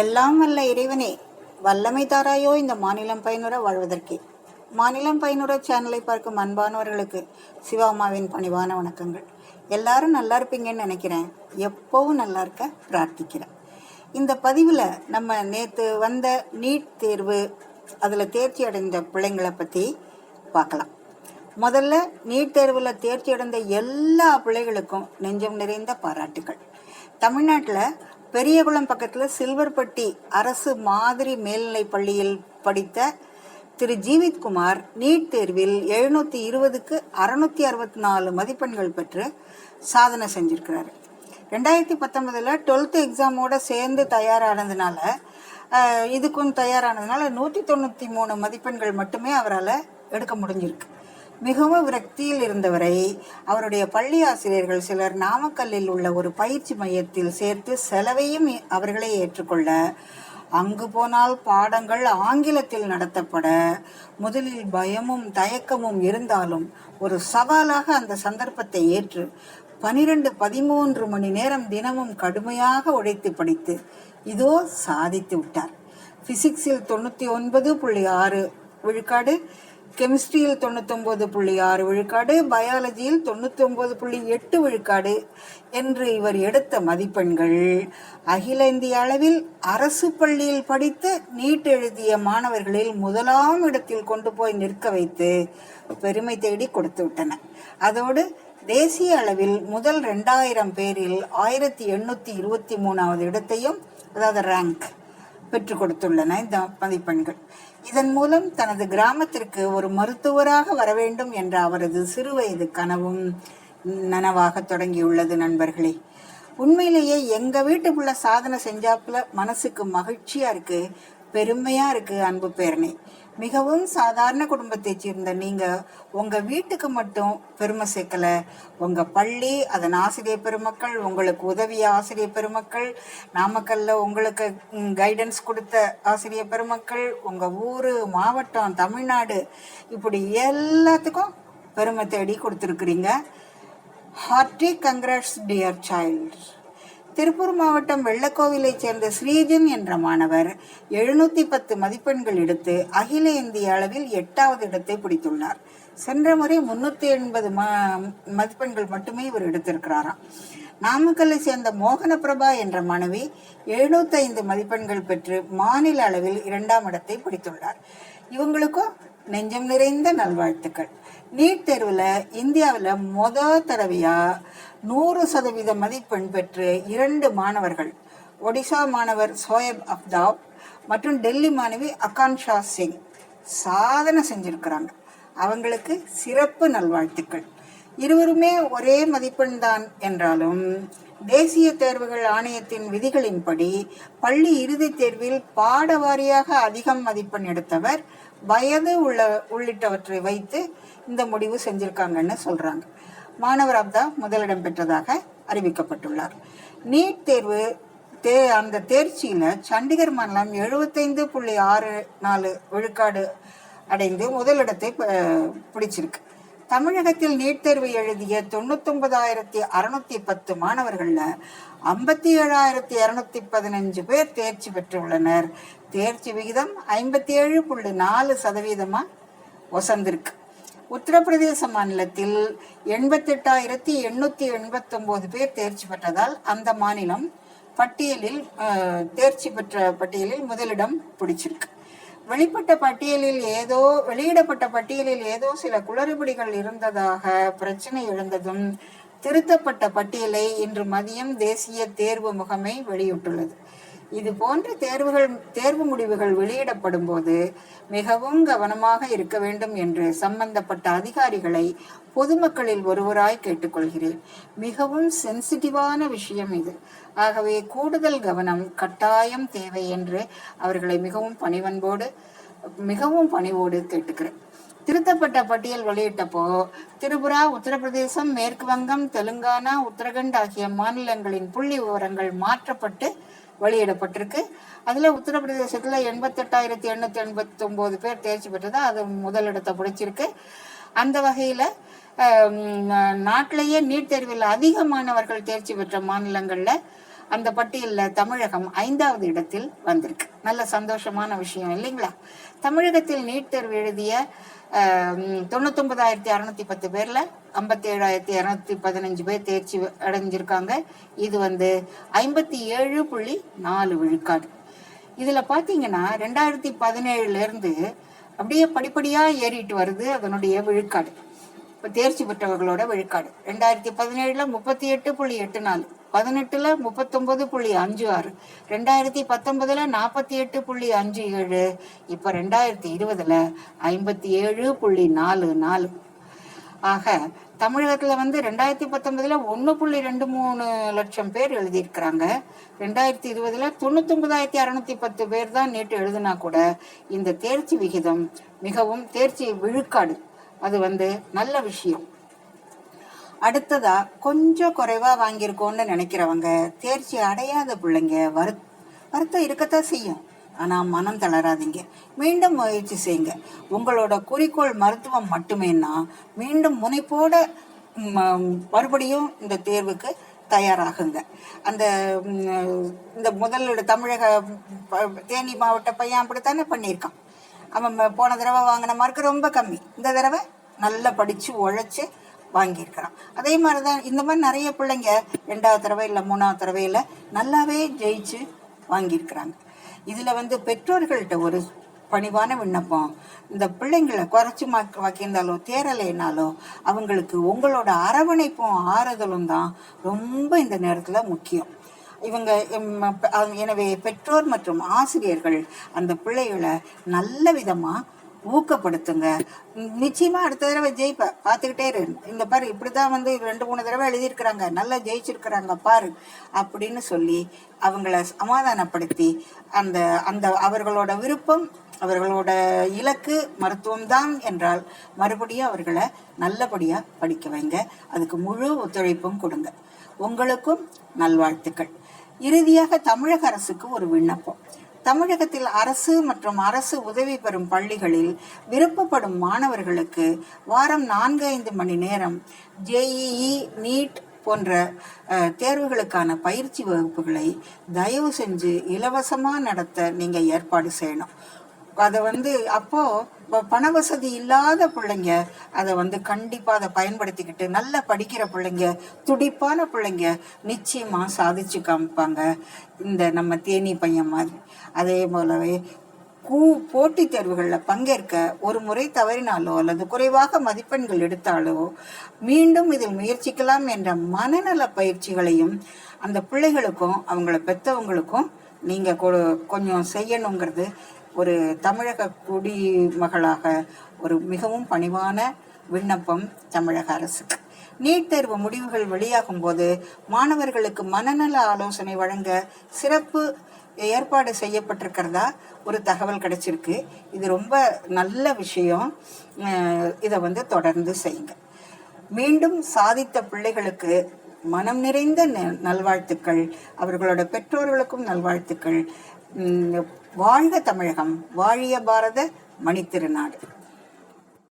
எல்லாம் வல்ல இறைவனே வல்லமை தாராயோ இந்த மாநிலம் பயனுற வாழ்வதற்கே. மாநிலம் பயனுற சேனலை பார்க்கும் அன்பானவர்களுக்கு சிவாமாவின் பணிவான வணக்கங்கள். எல்லாரும் நல்லா இருப்பீங்கன்னு நினைக்கிறேன். எப்பவும் நல்லா இருக்க பிரார்த்திக்கிறேன். இந்த பதிவில் நம்ம நேற்று வந்த நீட் தேர்வு அதில் தேர்ச்சி அடைந்த பிள்ளைங்களை பற்றி பார்க்கலாம். முதல்ல நீட் தேர்வில் தேர்ச்சி அடைந்த எல்லா பிள்ளைகளுக்கும் நெஞ்சம் நிறைந்த பாராட்டுகள் தமிழ்நாட்டில் பெரியகுளம் பக்கத்தில் சில்வர்பட்டி அரசு மாதிரி மேல்நிலைப் பள்ளியில் படித்த திரு. ஜீவித்குமார் நீட் தேர்வில் எழுநூற்றி இருபதுக்கு அறுநூத்தி அறுபத்தி நாலு மதிப்பெண்கள் பெற்று சாதனை செஞ்சிருக்கிறாரு. ரெண்டாயிரத்தி பத்தொன்பதில் டுவெல்த்து எக்ஸாமோட சேர்ந்து தயாரானதுனால இதுக்கும் தயாரானதுனால நூற்றி தொண்ணூற்றி மூணு மதிப்பெண்கள் மட்டுமே அவரால் எடுக்க முடிஞ்சிருக்கு. மிகவும் விரக்தியில் இருந்தவரை அவருடைய பள்ளி ஆசிரியர்கள் சிலர் நாமக்கல்லில் உள்ள ஒரு பயிற்சி மையத்தில் சேர்த்து செலவையும் அவர்களே ஏற்றுக்கொள்ள அங்கு போனால் பாடங்கள் ஆங்கிலத்தில் நடத்தப்பட முதலில் பயமும் தயக்கமும் இருந்தாலும் ஒரு சவாலாக அந்த சந்தர்ப்பத்தை ஏற்று பனிரெண்டு பதிமூன்று மணி நேரம் தினமும் கடுமையாக உழைத்து படித்து இதோ சாதித்து விட்டார். பிசிக்ஸில் தொண்ணூற்றி ஒன்பது புள்ளி ஆறு விழுக்காடு கெமிஸ்ட்ரியில் தொண்ணூத்தொம்பது புள்ளி ஆறு விழுக்காடு பயாலஜியில் தொண்ணூத்தொம்பது புள்ளி எட்டு விழுக்காடு என்று இவர் எடுத்த மதிப்பெண்கள். அகில இந்திய அளவில் அரசு பள்ளியில் படித்து நீட் எழுதிய மாணவர்களில் முதலாம் இடத்தில் கொண்டு போய் நிற்க வைத்து பெருமை தேடி கொடுத்து விட்டன. அதோடு தேசிய அளவில் முதல் ரெண்டாயிரம் பேரில் ஆயிரத்தி எண்ணூற்றி இருபத்தி மூணாவது இடத்தையும் அதாவது ரேங்க் பெற்றுக் கொடுத்துள்ளன இந்த மதிப்பெண்கள். இதன் மூலம் தனது கிராமத்திற்கு ஒரு மருத்துவராக வர வேண்டும் என்ற அவரது சிறுவயது கனவும் நனவாக தொடங்கியுள்ளது நண்பர்களே. உண்மையிலேயே எங்க வீட்டுக்குள்ள சாதனை செஞ்சாப்புல மனசுக்கு மகிழ்ச்சியா இருக்கு பெருமையா இருக்கு அன்பு பேரணை மிகவும் சாதாரண குடும்பத்தைச் சேர்ந்த நீங்க உங்க வீட்டுக்கு மட்டும் பெருமை சேர்க்கல. உங்க பள்ளி அதன் ஆசிரியர் பெருமக்கள் உங்களுக்கு உதவிய ஆசிரியர் பெருமக்கள் நாமக்கல்ல உங்களுக்கு கைடன்ஸ் கொடுத்த ஆசிரியர் பெருமக்கள் உங்க ஊரு மாவட்டம் தமிழ்நாடு இப்படி எல்லாத்துக்கும் பெருமை தேடி கொடுத்துருக்குறீங்க. Hearty congrats dear child Tiruppur மாவட்டம் வெள்ளக்கோவிலைச் சேர்ந்த ஸ்ரீஜன் என்ற மாணவர் எழுநூத்தி பத்து மதிப்பெண்கள் எடுத்து அகில இந்திய அளவில் எட்டாவது இடத்தை பிடித்துள்ளார். சென்ற முறை முன்னூத்தி எண்பது ம மதிப்பெண்கள் மட்டுமே இவர் எடுத்திருக்கிறாராம். நாமக்கல்லை சேர்ந்த மோகன பிரபா என்ற மாணவி எழுநூத்தைந்து மதிப்பெண்கள் பெற்று மாநில அளவில் இரண்டாம் இடத்தை பிடித்துள்ளார். இவங்களுக்கும் நெஞ்சம் நிறைந்த நல்வாழ்த்துக்கள். நீட் தேர்வில் இந்தியாவில் முத தடவையா நூறு சதவீத மதிப்பெண் பெற்று இரண்டு மாணவர்கள் ஒடிசா மாணவர் சோயப் அப்தாப் மற்றும் டெல்லி மாணவி அகான்ஷா சிங் சாதனை செஞ்சிருக்கிறாங்க. அவங்களுக்கு சிறப்பு நல்வாழ்த்துக்கள். இருவருமே ஒரே மதிப்பெண் தான் என்றாலும் தேசிய தேர்வுகள் ஆணையத்தின் விதிகளின்படி பள்ளி இறுதித் தேர்வில் பாட வாரியாக அதிகம் மதிப்பெண் எடுத்தவர் வயது உள்ள உள்ளிட்டவற்றை வைத்து இந்த முடிவு செஞ்சிருக்காங்கன்னு சொல்றாங்க. மாணவர் அப்தா முதலிடம் பெற்றதாக அறிவிக்கப்பட்டுள்ளார். நீட் தேர்வு தே அந்த தேர்ச்சியில் சண்டிகர் மாநிலம் எழுபத்தைந்து புள்ளி ஆறு நாலு விழுக்காடு அடைந்து முதலிடத்தை ப- பிடிச்சிருக்கு. தமிழகத்தில் நீட் தேர்வு எழுதிய தொண்ணூத்தொன்பதாயிரத்தி அறுநூத்தி பத்து மாணவர்களில் ஐம்பத்தி ஏழாயிரத்தி இரநூத்தி பதினஞ்சு பேர் தேர்ச்சி பெற்றுள்ளனர். தேர்ச்சி விகிதம் ஐம்பத்தி ஏழு புள்ளி நாலு சதவீதமாக ஒசந்திருக்கு உத்தரப்பிரதேச மாநிலத்தில் எண்பத்தெட்டாயிரத்தி எண்ணூத்தி எண்பத்தொன்பது பேர் தேர்ச்சி பெற்றதால் அந்த மாநிலம் பட்டியலில் தேர்ச்சி பெற்ற பட்டியலில் முதலிடம் பிடிச்சிருக்கு. வெளிப்பட்ட பட்டியலில் ஏதோ வெளியிடப்பட்ட பட்டியலில் ஏதோ சில குளறுபடிகள் இருந்ததாக பிரச்சனை எழுந்ததும் திருத்தப்பட்ட பட்டியலை இன்று மதியம் தேசிய தேர்வு முகமை வெளியிட்டுள்ளது. இது போன்ற தேர்வுகள் தேர்வு முடிவுகள் வெளியிடப்படும் போது மிகவும் கவனமாக இருக்க வேண்டும் என்று சம்பந்தப்பட்ட அதிகாரிகளை பொதுமக்களில் ஒருவராய் கேட்டுக்கொள்கிறேன். மிகவும் சென்சிட்டிவான விஷயம் இது. ஆகவே கூடுதல் கவனம் கட்டாயம் தேவை என்று அவர்களை மிகவும் பணிவன்போடு மிகவும் பணிவோடு கேட்டுக்கிறேன். திருத்தப்பட்ட பட்டியல் வெளியிட்டப்போ திரிபுரா உத்தரப்பிரதேசம் மேற்கு வங்கம் தெலுங்கானா உத்தரகண்ட் ஆகிய மாநிலங்களின் புள்ளி விவரங்கள் மாற்றப்பட்டு வெளியிடப்பட்டிருக்கு. அதில் உத்தரப்பிரதேசத்தில் எண்பத்தெட்டாயிரத்தி எண்ணூற்றி எண்பத்தொம்போது பேர் தேர்ச்சி பெற்றது அது முதலிடத்தை பிடிச்சிருக்கு. அந்த வகையில் நாட்டிலேயே நீட் தேர்வில் அதிக மாணவர்கள் தேர்ச்சி பெற்ற மாநிலங்களில் அந்த பட்டியலில் தமிழகம் ஐந்தாவது இடத்தில் வந்திருக்கு. நல்ல சந்தோஷமான விஷயம் இல்லைங்களா? தமிழகத்தில் நீட் தேர்வு எழுதிய தொண்ணூத்தொன்பதாயிரத்தி அறுநூத்தி பத்து பேர்ல ஐம்பத்தி ஏழாயிரத்தி இரநூத்தி பதினஞ்சு பேர் தேர்ச்சி அடைஞ்சிருக்காங்க. இது வந்து ஐம்பத்தி ஏழு புள்ளி நாலு விழுக்காடு. இதுல பாத்தீங்கன்னா ரெண்டாயிரத்தி பதினேழுல இருந்து அப்படியே படிப்படியா ஏறிட்டு வருது அதனுடைய விழுக்காடு. இப்போ தேர்ச்சி பெற்றவர்களோட விழுக்காடு. ரெண்டாயிரத்தி பதினேழுல முப்பத்தி எட்டு புள்ளி எட்டு நாலு. பதினெட்டுல முப்பத்தொன்பது புள்ளி அஞ்சு ஆறு. ரெண்டாயிரத்தி பத்தொன்பதுல நாற்பத்தி எட்டு புள்ளி அஞ்சு ஏழு. இப்போ ரெண்டாயிரத்தி இருபதுல ஐம்பத்தி ஏழு புள்ளி நாலு நாலு. ஆக தமிழகத்துல வந்து ரெண்டாயிரத்தி பத்தொன்பதுல ஒன்று புள்ளி ரெண்டு மூணு லட்சம் பேர் எழுதியிருக்கிறாங்க. ரெண்டாயிரத்தி இருபதுல தொண்ணூத்தொன்பதாயிரத்தி அறுநூத்தி பத்து பேர் தான் நேற்று எழுதினா கூட இந்த தேர்ச்சி விகிதம் மிகவும் தேர்ச்சி விழுக்காடு. அது வந்து நல்ல விஷயம். அடுத்ததா கொஞ்சம் குறைவா வாங்கியிருக்கோம்னு நினைக்கிறவங்க தேர்ச்சி அடையாத பிள்ளைங்க வரு வருத்தம் இருக்கத்தான் செய்யும். ஆனா மனம் தளராதீங்க. மீண்டும் முயற்சி செய்யுங்க. உங்களோட குறிக்கோள் மருத்துவம் மட்டுமேனா மீண்டும் முனைப்போட மறுபடியும் இந்த தேர்வுக்கு தயாராகுங்க. அந்த இந்த முதல் தமிழக ப- தேனி மாவட்ட பையன் அப்படித்தானே பண்ணியிருக்கான். அவன் போன தடவை வாங்கின மார்க் ரொம்ப கம்மி. இந்த தடவை நல்லா படிச்சு உழைச்சு வாங்கியிருக்கிறான் அதே மாதிரி தான் இந்த மாதிரி நிறைய பிள்ளைங்க ரெண்டாவது தடவை இல்லை மூணாவது தடவையில் நல்லாவே ஜெயிச்சு வாங்கியிருக்கிறாங்க. இதில் வந்து பெற்றோர்கள்ட்ட ஒரு பணிவான விண்ணப்பம். இந்த பிள்ளைங்களை குறைச்சி மார்க் வாக்கியிருந்தாலோ தேரலைனாலோ அவங்களுக்கு உங்களோட அரவணைப்பும் ஆறுதலும் தான் ரொம்ப இந்த நேரத்தில் முக்கியம். இவங்க எனவே பெற்றோர் மற்றும் ஆசிரியர்கள் அந்த பிள்ளைகளை நல்ல விதமாக ஊக்கப்படுத்துங்க. நிச்சயமா அடுத்த தடவை ஜெயிப்ப. பார்த்துக்கிட்டே இரு. இந்த பாரு இப்படிதான் வந்து ரெண்டு மூணு தடவை எழுதியிருக்கிறாங்க. நல்லா ஜெயிச்சிருக்கிறாங்க பாரு. அப்படின்னு சொல்லி அவங்கள சமாதானப்படுத்தி அந்த அந்த அவர்களோட விருப்பம் அவர்களோட இலக்கு மருத்துவம் தான் என்றால் மறுபடியும் அவர்களை நல்லபடியா படிக்க வைங்க. அதுக்கு முழு ஒத்துழைப்பும் கொடுங்க. உங்களுக்கும் நல்வாழ்த்துக்கள். இறுதியாக தமிழக அரசுக்கு ஒரு விண்ணப்பம். தமிழகத்தில் அரசு மற்றும் அரசு உதவி பெறும் பள்ளிகளில் விருப்பப்படும் மாணவர்களுக்கு வாரம் நான்கு ஐந்து மணி நேரம் ஜேஇஇ நீட் போன்ற தேர்வுகளுக்கான பயிற்சி வகுப்புகளை தயவு செஞ்சு இலவசமாக நடத்த நீங்கள் ஏற்பாடு செய்யணும். அதை வந்து அப்போ பண வசதி இல்லாத பிள்ளைங்க அதை வந்து கண்டிப்பாக அதை பயன்படுத்திக்கிட்டு நல்லா படிக்கிற பிள்ளைங்க துடிப்பான பிள்ளைங்க நிச்சயமாக சாதிச்சு காமிப்பாங்க. இந்த நம்ம தேனி பையன் மாதிரி. அதே போலவே கூ போட்டித் தேர்வுகளில் பங்கேற்க ஒரு முறை தவறினாலோ அல்லது குறைவாக மதிப்பெண்கள் எடுத்தாலோ மீண்டும் இதில் முயற்சிக்கலாம் என்ற மனநல பயிற்சிகளையும் அந்த பிள்ளைகளுக்கும் அவங்கள பெற்றவங்களுக்கும் நீங்கள் கொ- கொஞ்சம் செய்யணுங்கிறது ஒரு தமிழக குடிமகளாக ஒரு மிகவும் பணிவான விண்ணப்பம் தமிழக அரசுக்கு. நீட் தேர்வு முடிவுகள் வெளியாகும் போது மாணவர்களுக்கு மனநல ஆலோசனை வழங்க சிறப்பு ஏற்பாடு செய்யப்பட்டிருக்கிறதா ஒரு தகவல் கிடைச்சிருக்கு. இது ரொம்ப நல்ல விஷயம். இதை வந்து தொடர்ந்து செய்யுங்க. மீண்டும் சாதித்த பிள்ளைகளுக்கு மனம் நிறைந்த நல்வாழ்த்துக்கள். அவர்களோட பெற்றோர்களுக்கும் நல்வாழ்த்துக்கள். வாழ்க தமிழகம். வாழிய பாரத மணித்திருநாடு.